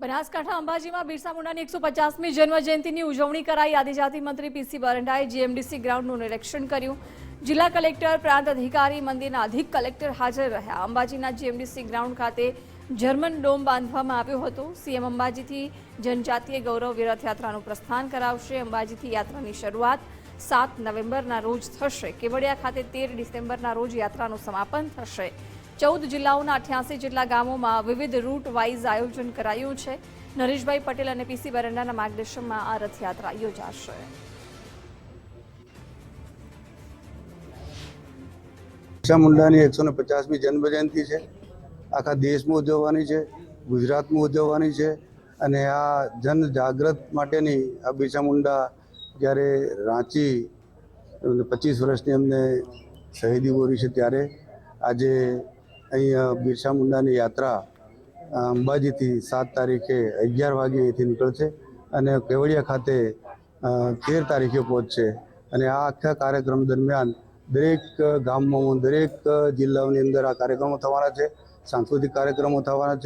બનાસકાંઠા અંબાજીમાં બિરસા મુંડાની એકસો પચાસમી જન્મ જયંતિની ઉજવણી કરાઈ. આદિજાતિ મંત્રી પીસી બરંડાએ જીએમડીસી ગ્રાઉન્ડનું નિરીક્ષણ કર્યું. જિલ્લા કલેક્ટર, પ્રાંત અધિકારી, મંદિરના અધિક કલેક્ટર હાજર રહ્યા. અંબાજીના જીએમડીસી ગ્રાઉન્ડ ખાતે જર્મન ડોમ બાંધવામાં આવ્યો હતો. સીએમ અંબાજીથી જનજાતીય ગૌરવ રથયાત્રાનું પ્રસ્થાન કરાવશે. અંબાજીથી યાત્રાની શરૂઆત સાત નવેમ્બરના રોજ થશે. કેવડિયા ખાતે તેર ડિસેમ્બરના રોજ યાત્રાનું સમાપન થશે. ચૌદ જિલ્લાઓના અઠ્યાસી જેટલા ગામોમાં વિવિધ રૂટ વાઇઝ આયોજન કરાયું છે. નરેશભાઈ પટેલ અને પીસી બરંડાના માર્ગદર્શનમાં આ રથયાત્રા યોજાશે. બિરસા મુંડાની એકસો ને પચાસમી જન્મજયંતિ છે. આખા દેશમાં ઉજવવાની છે, ગુજરાતમાં ઉજવવાની છે અને આ જન જાગૃત માટેની આ બિરસા મુંડા જ્યારે રાંચી પચીસ વર્ષની અમને શહીદી બોરી છે ત્યારે આજે અહીંયા બિરસા મુંડાની યાત્રા અંબાજીથી સાત તારીખે અગિયાર વાગે અહીંથી નીકળશે અને કેવડિયા ખાતે તેર તારીખે પહોંચશે. અને આ આખા કાર્યક્રમ દરમિયાન દરેક ગામમાં, દરેક જિલ્લાઓની અંદર આ કાર્યક્રમો થવાના છે, સાંસ્કૃતિક કાર્યક્રમો થવાના છે.